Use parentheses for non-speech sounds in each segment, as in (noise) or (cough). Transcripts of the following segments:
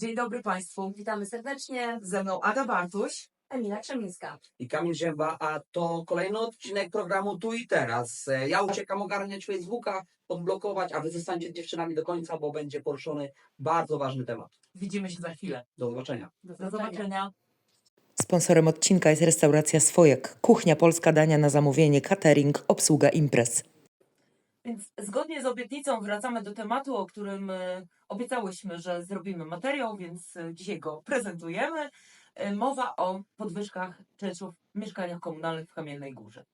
Dzień dobry Państwu. Witamy serdecznie. Ze mną Ada Bartuś. Emila Krzemińska. i Kamil Zięba, a to kolejny odcinek programu Tu i Teraz. Ja uciekam ogarniać Facebooka, odblokować, a wy zostańcie z dziewczynami do końca, bo będzie poruszony bardzo ważny temat. Widzimy się za chwilę. Do zobaczenia. Do Do zobaczenia. Sponsorem odcinka jest restauracja Swojek, kuchnia polska dania na zamówienie, catering, obsługa imprez. Więc zgodnie z obietnicą wracamy do tematu, o którym e, obiecałyśmy, że zrobimy materiał, więc e, dzisiaj go prezentujemy. E, Mowa o podwyżkach czynszów w mieszkaniach komunalnych w Kamiennej Górze.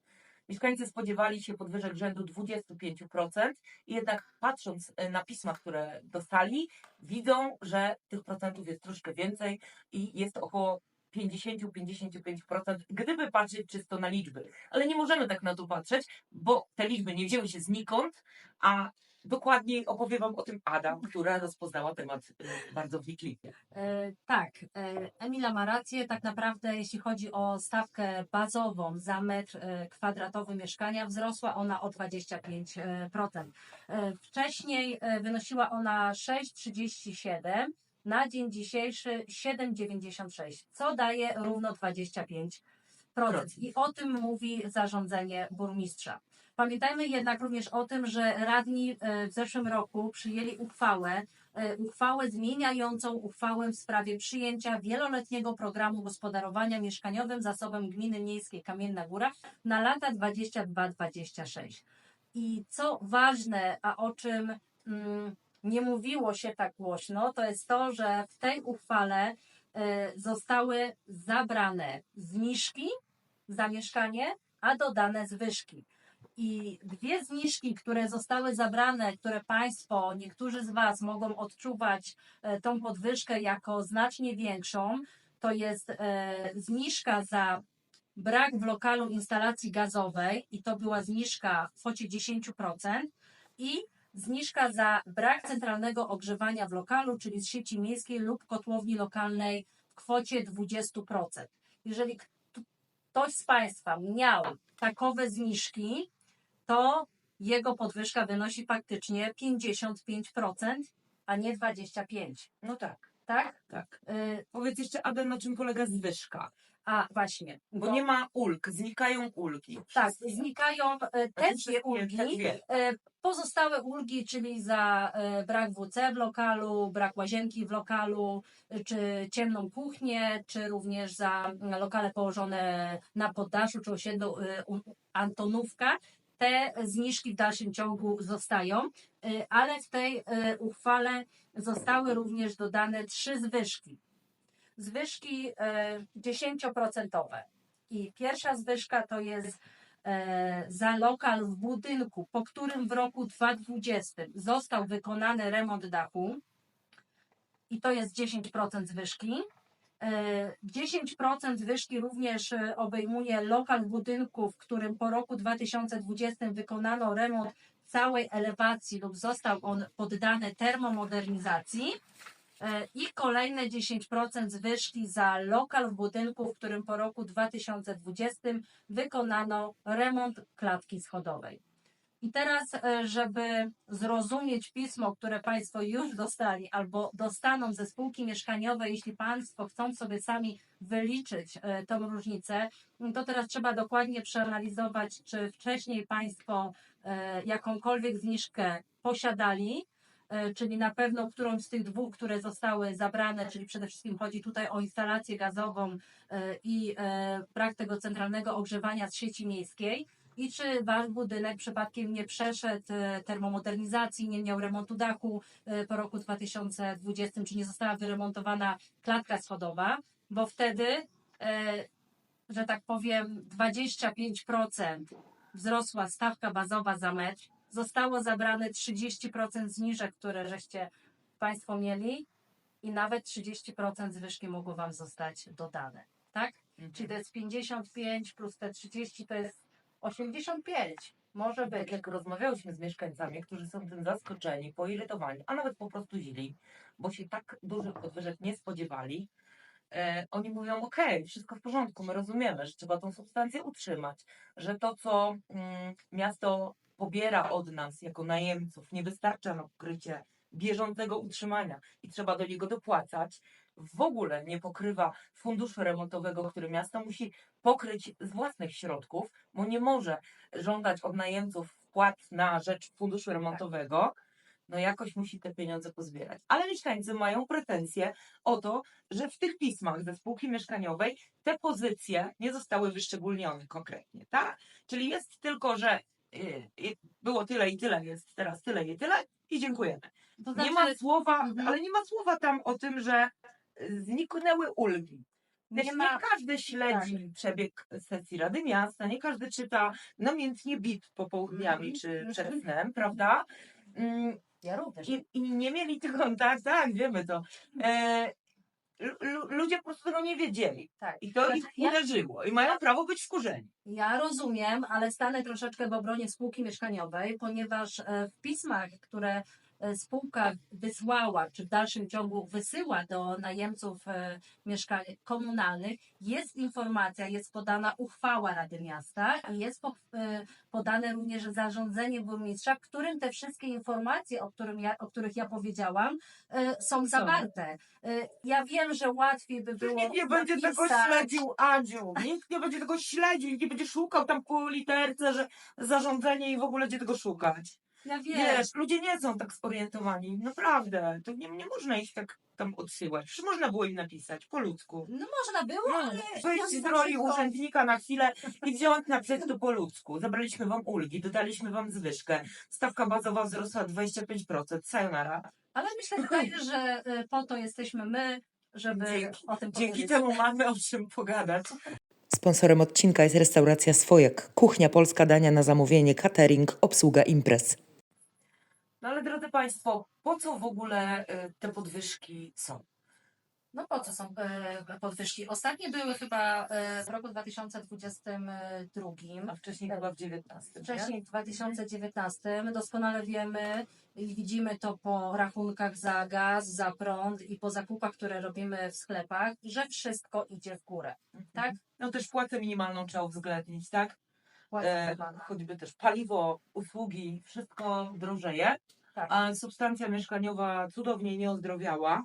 Mieszkańcy spodziewali się podwyżek rzędu 25%, i jednak patrząc na pisma, które dostali, widzą, że tych procentów jest troszkę więcej i jest około 50-55%, gdyby patrzeć czysto na liczby. Ale nie możemy tak na to patrzeć, bo te liczby nie wzięły się znikąd, a dokładniej opowie Wam o tym Ada, która rozpoznała temat y, bardzo wnikliwie. E, tak, e, Emila ma rację. Tak naprawdę, jeśli chodzi o stawkę bazową za metr e, kwadratowy mieszkania, wzrosła ona o 25%. E, wcześniej wynosiła ona 6,37, na dzień dzisiejszy 7,96, co daje równo 25%. I o tym mówi zarządzenie burmistrza. Pamiętajmy jednak również o tym, że radni e, w zeszłym roku przyjęli uchwałę, e, uchwałę zmieniającą uchwałę w sprawie przyjęcia wieloletniego programu gospodarowania mieszkaniowym zasobem gminy miejskiej Kamienna Góra na lata 22-26. I co ważne, a o czym mm, nie mówiło się tak głośno, to jest to, że w tej uchwale e, zostały zabrane zniżki za mieszkanie, a dodane zwyżki. I dwie zniżki, które zostały zabrane, które Państwo, niektórzy z Was mogą odczuwać e, tą podwyżkę jako znacznie większą, to jest e, zniżka za brak w lokalu instalacji gazowej i to była zniżka w kwocie 10% i zniżka za brak centralnego ogrzewania w lokalu, czyli z sieci miejskiej lub kotłowni lokalnej w kwocie 20%. Jeżeli ktoś z Państwa miał takowe zniżki, to jego podwyżka wynosi faktycznie 55%, a nie 25%. No tak, Tak? tak. Y, Powiedz jeszcze, Ada, na czym polega zwyżka? A właśnie. Bo nie ma ulg, znikają ulgi. Tak, znikają e, te Znaczy, dwie ulgi. E, Pozostałe ulgi, czyli za e, brak WC w lokalu, brak łazienki w lokalu, e, czy ciemną kuchnię, czy również za lokale położone na poddaszu, czy osiedlu e, u- Antonówka. Te zniżki w dalszym ciągu zostają, e, ale w tej e, uchwale zostały również dodane trzy zwyżki. Zwyżki e, 10%. I pierwsza zwyżka to jest e, za lokal w budynku, po którym w roku 2020 został wykonany remont dachu i to jest 10% zwyżki. E, 10% zwyżki również e, obejmuje lokal w budynku, w którym po roku 2020 wykonano remont całej elewacji lub został on poddany termomodernizacji. E, I kolejne 10% zwyżki za lokal w budynku, w którym po roku 2020 wykonano remont klatki schodowej. I teraz, e, żeby zrozumieć pismo, które Państwo już dostali albo dostaną ze spółki mieszkaniowej, jeśli Państwo chcą sobie sami wyliczyć e, tą różnicę, to teraz trzeba dokładnie przeanalizować, czy wcześniej Państwo jakąkolwiek zniżkę posiadali, czyli na pewno którąś z tych dwóch, które zostały zabrane, czyli przede wszystkim chodzi tutaj o instalację gazową e, i e, brak tego centralnego ogrzewania z sieci miejskiej. I czy wasz budynek przypadkiem nie przeszedł e, termomodernizacji, nie miał remontu dachu e, po roku 2020, czy nie została wyremontowana klatka schodowa, bo wtedy, e, że tak powiem, 25% wzrosła stawka bazowa za metr, zostało zabrane 30% zniżek, które żeście Państwo mieli i nawet 30% zwyżki mogło Wam zostać dodane, tak? Czyli to jest 55 plus te 30 to jest 85. Może Tak być. jak rozmawiałyśmy z mieszkańcami, którzy są tym zaskoczeni, poirytowani, a nawet po prostu źli, bo się tak dużych podwyżek nie spodziewali, e, oni mówią, okej, wszystko w porządku, my rozumiemy, że trzeba tą substancję utrzymać, że to, co mm, miasto pobiera od nas jako najemców, nie wystarcza na pokrycie bieżącego utrzymania i trzeba do niego dopłacać, w ogóle nie pokrywa funduszu remontowego, który miasto musi pokryć z własnych środków, bo nie może żądać od najemców wpłat na rzecz funduszu remontowego, no jakoś musi te pieniądze pozbierać. Ale mieszkańcy mają pretensje o to, że w tych pismach ze spółki mieszkaniowej te pozycje nie zostały wyszczególnione konkretnie, tak? Czyli jest tylko, że było tyle i tyle, jest teraz tyle i tyle i dziękujemy. To Nie znaczy, ma słowa, Mhm. ale nie ma słowa tam o tym, że y, zniknęły ulgi. Nie nie, ma, każdy śledzi przebieg sesji Rady Miasta, nie każdy czyta namiętnie bit popołudniami Mhm, czy mhm. przed snem, prawda? Mm, ja również. I, I nie mieli tego, tak, tak, wiemy to. E, lu- lu- ludzie po prostu tego nie wiedzieli. Tak. I to Znaczy, ich ja- uderzyło. I mają prawo być wkurzeni. Ja rozumiem, ale stanę troszeczkę w obronie spółki mieszkaniowej, ponieważ e, w pismach, które spółka wysłała, czy w dalszym ciągu wysyła do najemców e, mieszkań komunalnych, jest informacja, jest podana uchwała Rady Miasta i jest e, podane również zarządzenie burmistrza, w którym te wszystkie informacje, o, którym ja, o których ja powiedziałam, e, są zawarte. E, Ja wiem, że łatwiej by było Nikt nie będzie tego napisać- śledził, Adziu. Nikt nie będzie tego śledził, nikt nie będzie szukał tam po literce, że zarządzenie i w ogóle będzie tego szukać. Ja wiem. Wiesz, ludzie nie są tak zorientowani. Naprawdę. To nie, nie można ich tak tam odsyłać. Przecież można było im napisać po ludzku. No można było, No, ale... Wyjść ja z roli urzędnika na chwilę i wziąć na to po ludzku. Zabraliśmy wam ulgi, dodaliśmy wam zwyżkę. Stawka bazowa wzrosła 25%. Sayonara. Ale myślę tutaj, (laughs) że y, po to jesteśmy my, żeby Dzięki- o tym Dzięki powiedzieć. temu mamy o czym pogadać. Sponsorem odcinka jest restauracja Swojak, kuchnia polska dania na zamówienie, catering, obsługa imprez. No ale drodzy Państwo, po co w ogóle y, te podwyżki są? No po co są e, podwyżki? Ostatnie były chyba e, w roku 2022. A wcześniej chyba w 19. Wcześniej w 2019 doskonale wiemy i widzimy to po rachunkach za gaz, za prąd i po zakupach, które robimy w sklepach, że wszystko idzie w górę. Nie? tak? No też płacę minimalną trzeba uwzględnić, tak? E, choćby też paliwo, usługi, wszystko drożeje. Tak. A substancja mieszkaniowa cudownie nie ozdrowiała.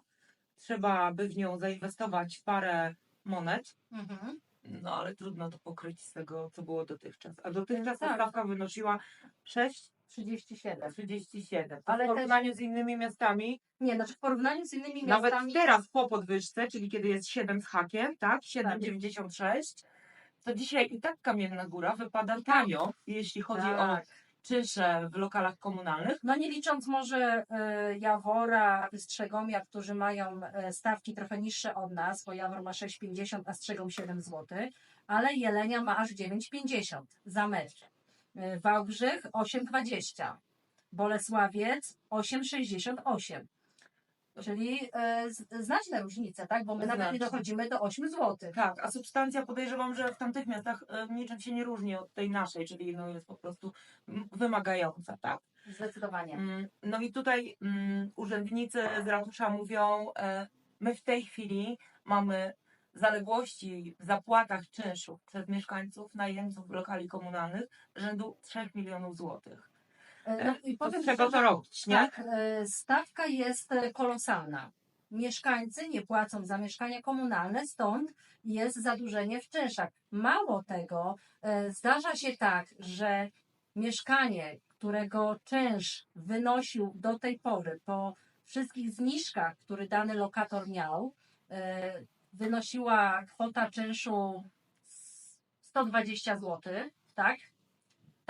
Trzeba by w nią zainwestować parę monet. Mhm. No ale trudno to pokryć z tego, co było dotychczas. A dotychczas Tak. ta stawka wynosiła 6,37. 37. 37. Ale w też- porównaniu z innymi miastami Nie, znaczy w porównaniu z innymi Nawet miastami... teraz po podwyżce, czyli kiedy jest 7 z hakiem, tak? 7,96, to dzisiaj i tak Kamienna Góra wypada tanio, jeśli chodzi o Czynsze w lokalach komunalnych. No nie licząc może e, Jawora, Strzegomia, którzy mają e, stawki trochę niższe od nas, bo Jawor ma 6,50, a Strzegom 7 zł, ale Jelenia ma aż 9,50 za metr. E, Wałbrzych 8,20, Bolesławiec 8,68. Czyli e, z- znaczne różnice, tak? Bo my nawet nie dochodzimy do 8 zł. Tak, a substancja podejrzewam, że w tamtych miastach e, niczym się nie różni od tej naszej, czyli no jest po prostu mm, wymagająca, tak? Zdecydowanie. Mm, No i tutaj mm, urzędnicy z ratusza mówią, e, my w tej chwili mamy zaległości w zapłatach czynszów przez mieszkańców, najemców lokali komunalnych rzędu 3 milionów złotych. E, No i powiem czego szczerze, to robić, nie? Tak, e, stawka jest e, kolosalna. Mieszkańcy nie płacą za mieszkania komunalne, stąd jest zadłużenie w czynszach. Mało tego, e, zdarza się tak, że mieszkanie, którego czynsz wynosił do tej pory po wszystkich zniżkach, które dany lokator miał, e, wynosiła kwota czynszu 120 zł, tak?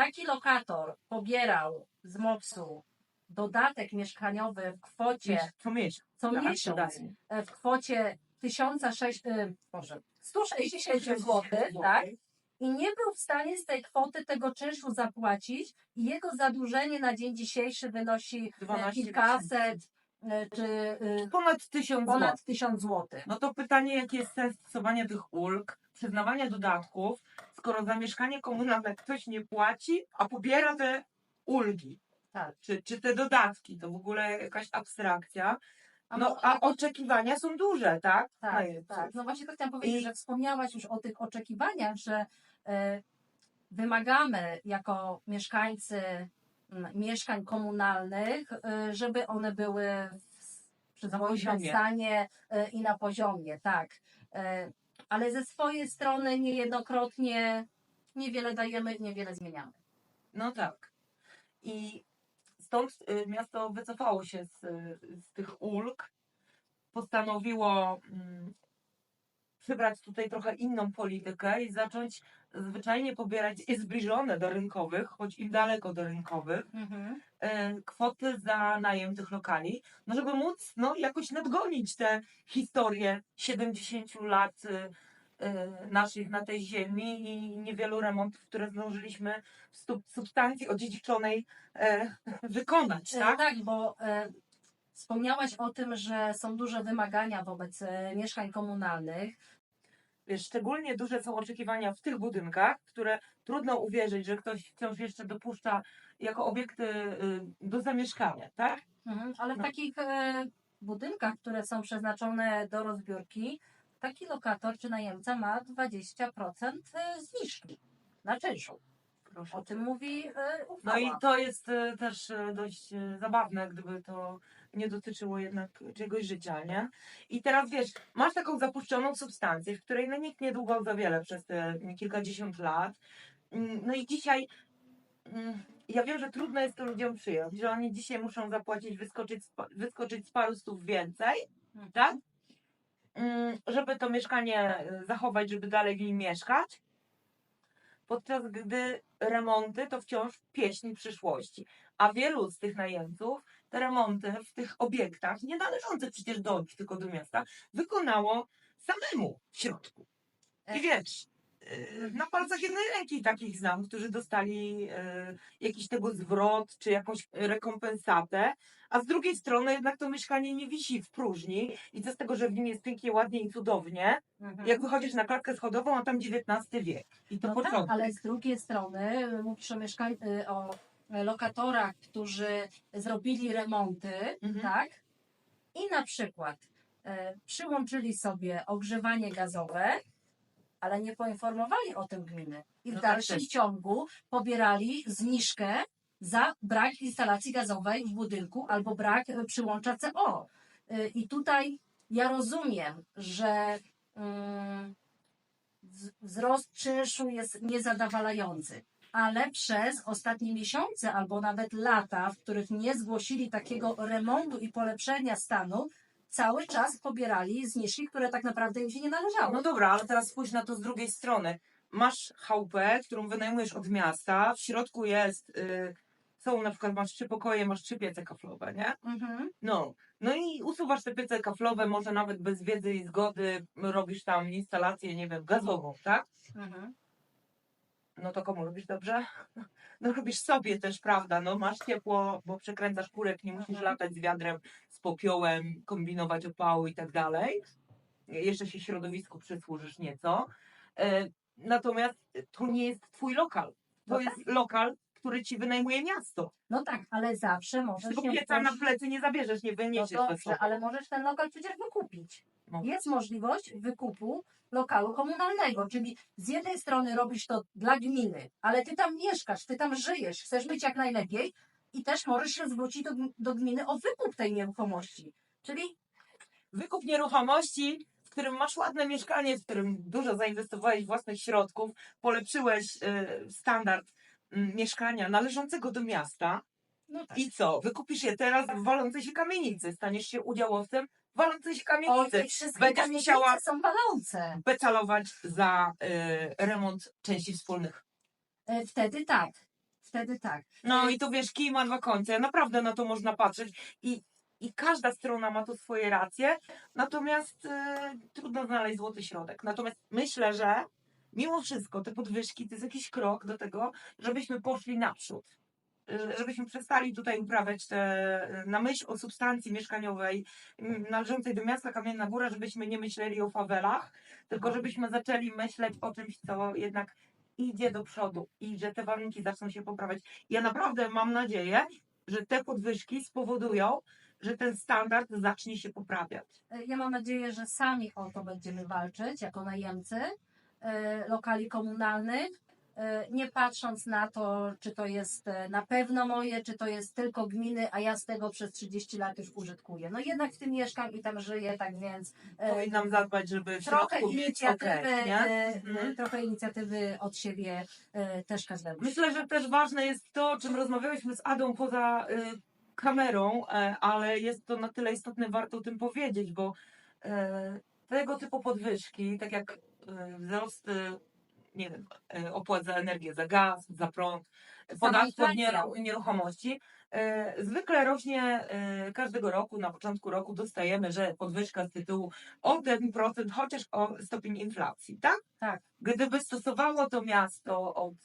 Taki lokator pobierał z MOPS-u dodatek mieszkaniowy w kwocie Co miesiąc. co miesiąc e, w kwocie 1006, e, Boże, 160 zł, tak? I nie był w stanie z tej kwoty tego czynszu zapłacić i jego zadłużenie na dzień dzisiejszy wynosi e, 12 kilkaset e, czy e, Ponad 1000 zł. ponad 1000 zł. No to pytanie, jaki jest sens stosowania tych ulg, przyznawania dodatków, skoro za mieszkanie komunalne ktoś nie płaci, a pobiera te ulgi. Tak. Czy, czy te dodatki, to w ogóle jakaś abstrakcja. A No, a oczekiwania są duże, tak? Tak, tak. No właśnie to chciałam powiedzieć, I- że wspomniałaś już o tych oczekiwaniach, że e, wymagamy jako mieszkańcy mieszkań komunalnych, y, żeby one były w przyzwoitym stanie y, i na poziomie, tak. Ale ze swojej strony niejednokrotnie niewiele dajemy, niewiele zmieniamy. No tak. I stąd y, miasto wycofało się z, y, z tych ulg, postanowiło mm, przybrać tutaj trochę inną politykę i zacząć zwyczajnie pobierać i zbliżone do rynkowych, choć im daleko do rynkowych, y, kwoty za najem tych lokali, no żeby móc no, jakoś nadgonić te historie 70 lat y, y, naszych na tej ziemi i niewielu remontów, które zdążyliśmy w substancji odziedziczonej e, wykonać, E, tak? Tak, bo e, wspomniałaś o tym, że są duże wymagania wobec e, mieszkań komunalnych. Wiesz, szczególnie duże są oczekiwania w tych budynkach, które trudno uwierzyć, że ktoś wciąż jeszcze dopuszcza jako obiekty y, do zamieszkania, tak? Mhm, ale w No. takich e, budynkach, które są przeznaczone do rozbiórki, taki lokator czy najemca ma 20% e, zniżki na czynszu. Proszę. O tym mówi e, No uchwała. i to jest e, też e, dość e, zabawne, gdyby to nie dotyczyło jednak czegoś życia, nie? I teraz wiesz, masz taką zapuszczoną substancję, w której no nikt nie długał za wiele przez te kilkadziesiąt lat. Mm, No i dzisiaj mm, ja wiem, że trudno jest to ludziom przyjąć, że oni dzisiaj muszą zapłacić, wyskoczyć, wyskoczyć z paru stów więcej, Mhm. tak? Mm, Żeby to mieszkanie e, zachować, żeby dalej w nim mieszkać podczas gdy remonty to wciąż pieśń przyszłości. A wielu z tych najemców te remonty w tych obiektach, nie należących przecież do nich, tylko do miasta, wykonało samemu w środku. I wiesz, yy, na palcach jednej ręki takich znam, którzy dostali yy, jakiś tego zwrot, czy jakąś rekompensatę, a z drugiej strony jednak to mieszkanie nie wisi w próżni i co z tego, że w nim jest pięknie, ładnie i cudownie, Mhm. jak wychodzisz na klatkę schodową, a tam XIX wiek. I to No początek. tak, ale z drugiej strony y, mówisz o, mieszkań, y, o lokatorach, którzy zrobili remonty, Mhm. tak? I na przykład e, przyłączyli sobie ogrzewanie gazowe, ale nie poinformowali o tym gminy. I w No tak dalszym też. ciągu pobierali zniżkę za brak instalacji gazowej w budynku albo brak e, przyłącza CO. E, I tutaj ja rozumiem, że mm, wzrost czynszu jest niezadowalający. Ale przez ostatnie miesiące albo nawet lata, w których nie zgłosili takiego remontu i polepszenia stanu, cały czas pobierali zniżki, które tak naprawdę im się nie należały. No dobra, ale teraz spójrz na to z drugiej strony. Masz chałupę, którą wynajmujesz od miasta, w środku jest, y, są na przykład, masz trzy pokoje, masz trzy piece kaflowe, nie? Mhm. No, no i usuwasz te piece kaflowe, może nawet bez wiedzy i zgody robisz tam instalację, nie wiem, gazową, tak? Mhm. No to komu robisz dobrze? No robisz sobie też, prawda? No masz ciepło, bo przekręcasz kurek, nie musisz Mhm. latać z wiadrem, z popiołem, kombinować opały i tak dalej. Jeszcze się środowisku przysłużysz nieco. E, Natomiast to nie jest twój lokal. To No jest lokal, który ci wynajmuje miasto. No tak, ale zawsze możesz Tego pieca na też- plecy nie zabierzesz, nie No wyniesiesz ze dobrze, ale możesz ten lokal przecież wykupić. Jest możliwość wykupu lokalu komunalnego, czyli z jednej strony robisz to dla gminy, ale ty tam mieszkasz, ty tam żyjesz, chcesz być jak najlepiej i też możesz się zwrócić do, do gminy o wykup tej nieruchomości. Czyli wykup nieruchomości, w którym masz ładne mieszkanie, w którym dużo zainwestowałeś własnych środków, polepszyłeś y, standard y, mieszkania należącego do miasta no tak. i co? Wykupisz je teraz w walącej się kamienicy, staniesz się udziałowcem walącej się kamienicy. i wszystkie Będziesz kamienice musiała- są walące. Becalować za y, remont części wspólnych. E, Wtedy tak. Wtedy tak. No i tu wiesz, kij ma dwa końce. Naprawdę na to można patrzeć i, i każda strona ma tu swoje racje, natomiast y, trudno znaleźć złoty środek. Natomiast myślę, że mimo wszystko te podwyżki to jest jakiś krok do tego, żebyśmy poszli naprzód. Y, Żebyśmy przestali tutaj uprawiać te, na myśl o substancji mieszkaniowej należącej do miasta Kamienna Góra, żebyśmy nie myśleli o fawelach, tylko żebyśmy zaczęli myśleć o czymś, co jednak idzie do przodu i że te warunki zaczną się poprawiać. Ja naprawdę mam nadzieję, że te podwyżki spowodują, że ten standard zacznie się poprawiać. E, Ja mam nadzieję, że sami o to będziemy walczyć jako najemcy e, lokali komunalnych, nie patrząc na to, czy to jest e, na pewno moje, czy to jest tylko gminy, a ja z tego przez 30 lat już użytkuję. No jednak w tym mieszkam i tam żyję, tak więc e, Powinnam zadbać, żeby w trochę środku mieć inicjatywy, nie? e, Mhm. e, trochę inicjatywy od siebie e, też każdemu. Myślę, że też ważne jest to, o czym rozmawiałyśmy z Adą poza y, kamerą, e, ale jest to na tyle istotne, warto o tym powiedzieć, bo e, tego typu podwyżki, tak jak e, wzrost, e, nie wiem, e, opłat za energię, za gaz, za prąd, podatku od nieruchomości, e, zwykle rośnie e, każdego roku, na początku roku dostajemy, że podwyżka z tytułu o 1%, chociaż o stopień inflacji, tak? Tak. Gdyby stosowało to miasto od,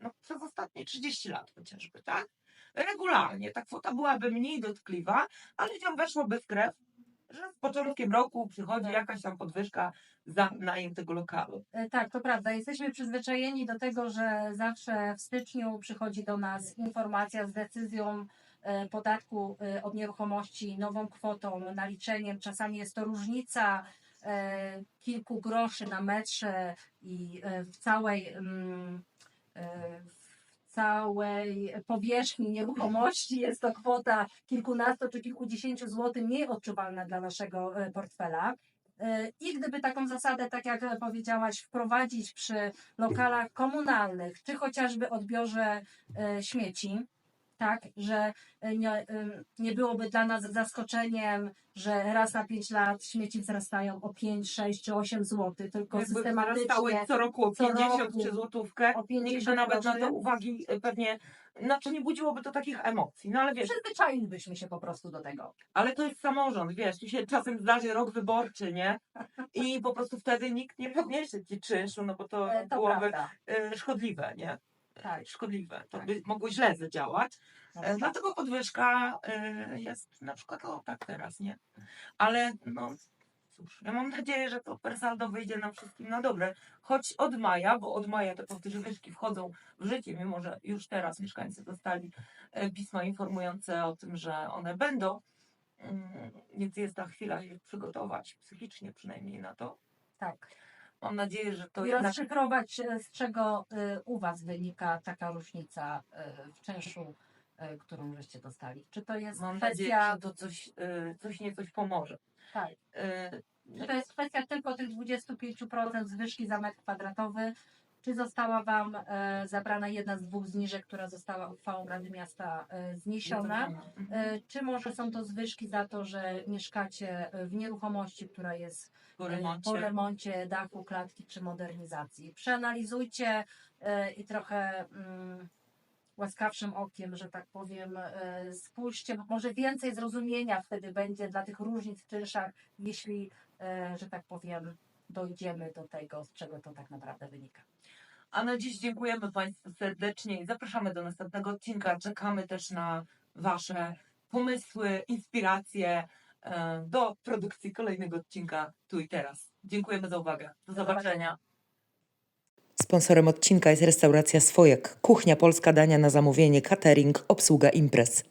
no, przez ostatnie 30 lat chociażby, tak? Regularnie ta kwota byłaby mniej dotkliwa, a ludziom weszłoby w krew, że z początkiem roku przychodzi jakaś tam podwyżka za najem tego lokalu. E, Tak, to prawda. Jesteśmy przyzwyczajeni do tego, że zawsze w styczniu przychodzi do nas informacja z decyzją e, podatku e, od nieruchomości, nową kwotą, naliczeniem. Czasami jest to różnica kilku groszy na metrze i w całej mm, całej powierzchni nieruchomości jest to kwota kilkunastu czy kilkudziesięciu złotych mniej odczuwalna dla naszego e, portfela. E, I gdyby taką zasadę, tak jak powiedziałaś, wprowadzić przy lokalach komunalnych, czy chociażby odbiorze e, śmieci, tak, że e, nie, em, nie byłoby dla nas zaskoczeniem, że raz na 5 lat śmieci wzrastają o 5, 6 czy 8 zł, tylko Jakby systematycznie. wzrastały co roku o co 50 roku czy złotówkę, o nikt 50 by nawet na to uwagi y, pewnie, znaczy nie budziłoby to takich emocji, no ale wiesz, Przyzwyczailibyśmy się po prostu do tego. Ale to jest samorząd, wiesz, tu się czasem zdarzy rok wyborczy, nie? I po prostu wtedy nikt nie (laughs) podniesie ci czynszu, no bo to, E, To byłoby prawda. e, szkodliwe, nie? Tak. Szkodliwe. To Tak. by mogło źle zadziałać. E, Tak. Dlatego podwyżka e, jest na przykład o tak teraz, nie? Ale no cóż, ja mam nadzieję, że to per saldo wyjdzie nam wszystkim na dobre. Choć od maja, bo od maja te podwyżki wchodzą w życie, mimo że już teraz mieszkańcy dostali e, pisma informujące o tym, że one będą. Mm, Więc jest ta chwila się przygotować psychicznie przynajmniej na to. tak. Mam nadzieję, że to I jednak rozszyfrować, e, z czego e, u Was wynika taka różnica e, w czynszu, którą żeście dostali. Czy to jest mam nadzieję, kwestia, że to coś, coś nie coś pomoże. tak, czy to jest kwestia tylko tych 25% zwyżki za metr kwadratowy, czy została Wam e, zabrana jedna z dwóch zniżek, która została uchwałą Rady Miasta e, zniesiona? Mhm. E, Czy może są to zwyżki za to, że mieszkacie e, w nieruchomości, która jest Po e, remoncie. po remoncie dachu, klatki czy modernizacji. Przeanalizujcie e, i trochę mm, łaskawszym okiem, że tak powiem, e, spójrzcie, bo może więcej zrozumienia wtedy będzie dla tych różnic w czynszach, jeśli, e, że tak powiem, dojdziemy do tego, z czego to tak naprawdę wynika. A na dziś dziękujemy Państwu serdecznie i zapraszamy do następnego odcinka. Czekamy też na Wasze pomysły, inspiracje e, do produkcji kolejnego odcinka tu i teraz. Dziękujemy za uwagę. Do zobaczenia. zobaczenia. Sponsorem odcinka jest restauracja Swojak, kuchnia polska dania na zamówienie, catering, obsługa imprez.